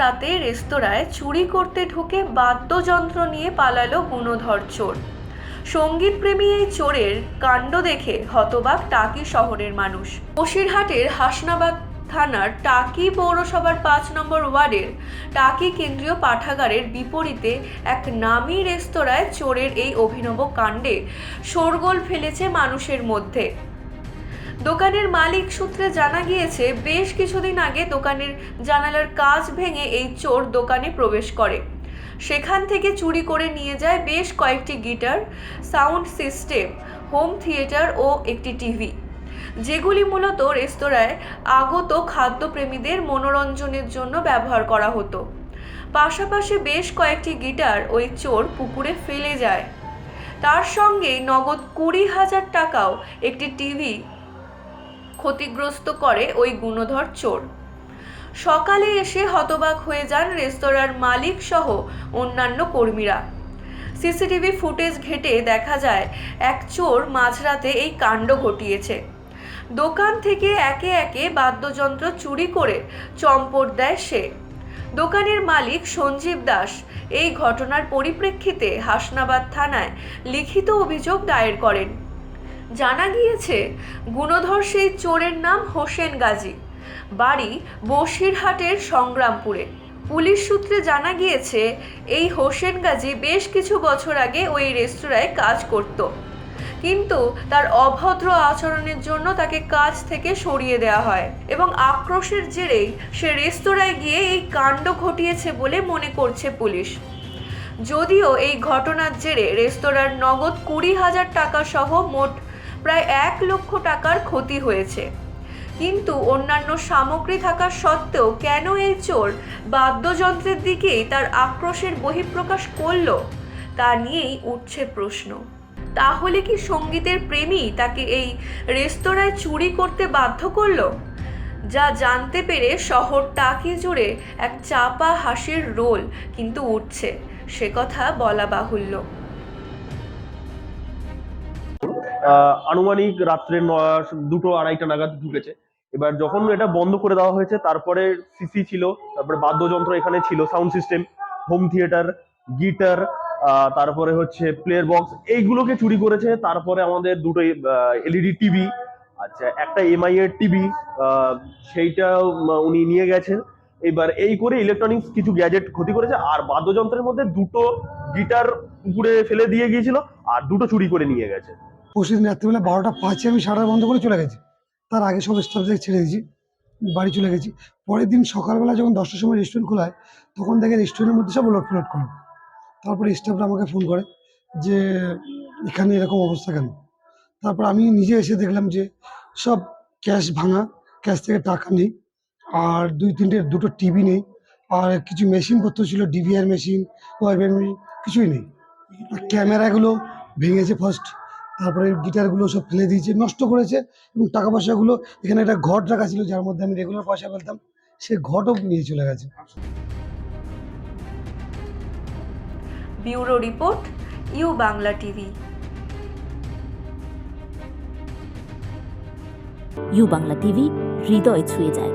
রাতে রেস্তোরাঁয় চুরি করতে ঢুকে বাদ্যযন্ত্র নিয়ে পালালো গুণধর চোর। সঙ্গীতপ্রেমী এই চোরের কাণ্ড দেখে হতবাক টাকি শহরের মানুষ। বসিরহাটের হাসনাবাদ থানার টাকি পৌরসভার পাঁচ নম্বর ওয়ার্ডের টাকি কেন্দ্রীয় পাঠাগারের বিপরীতে এক নামী রেস্তোরাঁয় চোরের এই অভিনব কাণ্ডে শোরগোল ফেলেছে মানুষের মধ্যে। দোকানের মালিক সূত্রে জানা গিয়েছে, বেশ কিছুদিন আগে দোকানের জানালার কাজ ভেঙে এই চোর দোকানে প্রবেশ করে। সেখান থেকে চুরি করে নিয়ে যায় বেশ কয়েকটি guitar, sound system, home theatre ও একটি টিভি। যেগুলি মূলত রেস্তোরাঁয় আগত খাদ্যপ্রেমীদের মনোরঞ্জনের জন্য ব্যবহার করা হতো। পাশাপাশি বেশ কয়েকটি গিটার ওই চোর পুকুরে ফেলে যায়। তার সঙ্গে নগদ কুড়ি হাজার টাকাও একটি টিভি ক্ষতিগ্রস্ত করে ওই গুণধর চোর। সকালে এসে হতবাক হয়ে যান রেস্তোরাঁর মালিক সহ অন্যান্য কর্মীরা। সিসিটিভি ফুটেজ ঘেটে দেখা যায়, এক চোর মাঝরাতে এই কাণ্ড ঘটিয়েছে। দোকান থেকে একে একে বাদ্যযন্ত্র চুরি করে চম্পট দেয় সে। দোকানের মালিক সঞ্জীব দাস এই ঘটনার পরিপ্রেক্ষিতে হাসনাবাদ থানায় লিখিত অভিযোগ দায়ের করেন। জানা গিয়েছে, গুণধর সেই চোরের নাম হোসেন গাজী। বাড়ি বসিরহাটের সংগ্রামপুরে। পুলিশ সূত্রে জানা গিয়েছে, এই হোসেন গাজী বেশ কিছু বছর আগে ওই রেস্তোরাঁয় কাজ করত। কিন্তু তার অভদ্র আচরণের জন্য তাকে কাজ থেকে সরিয়ে দেওয়া হয় এবং আক্রোশের জেরেই সে রেস্তোরাঁয় গিয়ে এই কাণ্ড ঘটিয়েছে বলে মনে করছে পুলিশ। যদিও এই ঘটনার জেরে রেস্তোরাঁর নগদ কুড়ি হাজার টাকা সহ মোট প্রায় এক লক্ষ টাকার ক্ষতি হয়েছে। কিন্তু অন্যান্য সামগ্রী থাকা সত্ত্বেও কেন এই চোর বাদ্যযন্ত্রের দিকেই তার আক্রোশের বহিঃপ্রকাশ করল, তা নিয়েই উঠছে প্রশ্ন। তাহলে কি সঙ্গীতের প্রেমী তাকে এই রেস্তোরাঁয় চুরি করতে বাধ্য করল? যা জানতে পেরে শহর টাকি জুড়ে এক চাপা হাসির রোল কিন্তু উঠছে, সে কথা বলা বাহুল্য। আনুমানিক রাত্রে দুটো আড়াইটা নাগাদ ঢুকেছে। এবার যখন এটা বন্ধ করে দেওয়া হয়েছে, তারপরে সিসি ছিল, তারপরে বাদ্যযন্ত্র এখানে ছিল sound system home theatre guitar তারপরে হচ্ছে প্লেয়ার বক্স এইগুলোকে চুরি করেছে। তারপরে আমাদের দুটো এলইডি টিভি আচ্ছা একটা এমআই এর টিভি সেইটা উনি নিয়ে গেছেন। এবার এই করে ইলেকট্রনিক্স কিছু গ্যাজেট ক্ষতি করেছে, আর বাদ্যযন্ত্রের মধ্যে দুটো গিটার পুকুরে ফেলে দিয়ে গিয়েছিল, আর দুটো চুরি করে নিয়ে গেছে। পরশুদিন রাত্রিবেলা বারোটা পাঁচে আমি শাটার বন্ধ করে চলে গেছি। তার আগে সব স্টাফদের ছেড়ে দিয়েছি, বাড়ি চলে গেছি। পরের দিন সকালবেলা যখন দশটার সময় রেস্টুরেন্ট খোলা হয়, তখন দেখে রেস্টুরেন্টের মধ্যে সব উলট পালট করে। তারপরে স্টাফরা আমাকে ফোন করে যে, এখানে এরকম অবস্থা কেন? তারপর আমি নিজে এসে দেখলাম যে, সব ক্যাশ ভাঙা ক্যাশ থেকে টাকা নেই, আর দুই তিনটে দুটো টিভি নেই, আর কিছু মেশিনপত্র ছিল ডিভিআর মেশিন ওয়ারবেন কিছুই নেই। ক্যামেরাগুলো ভেঙেছে ফার্স্ট তারপরে গিটারগুলো সব ফেলে দিয়েছে নষ্ট করেছে এবং টাকা পয়সাগুলো এখানে একটা ঘট রাখা ছিল যার মধ্যে আমি রেগুলার পয়সা ফেলতাম সে ঘটও নিয়ে চলে গেছে। Bureau report U Bangla TV. U Bangla TV হৃদয় ছুঁয়ে যায়।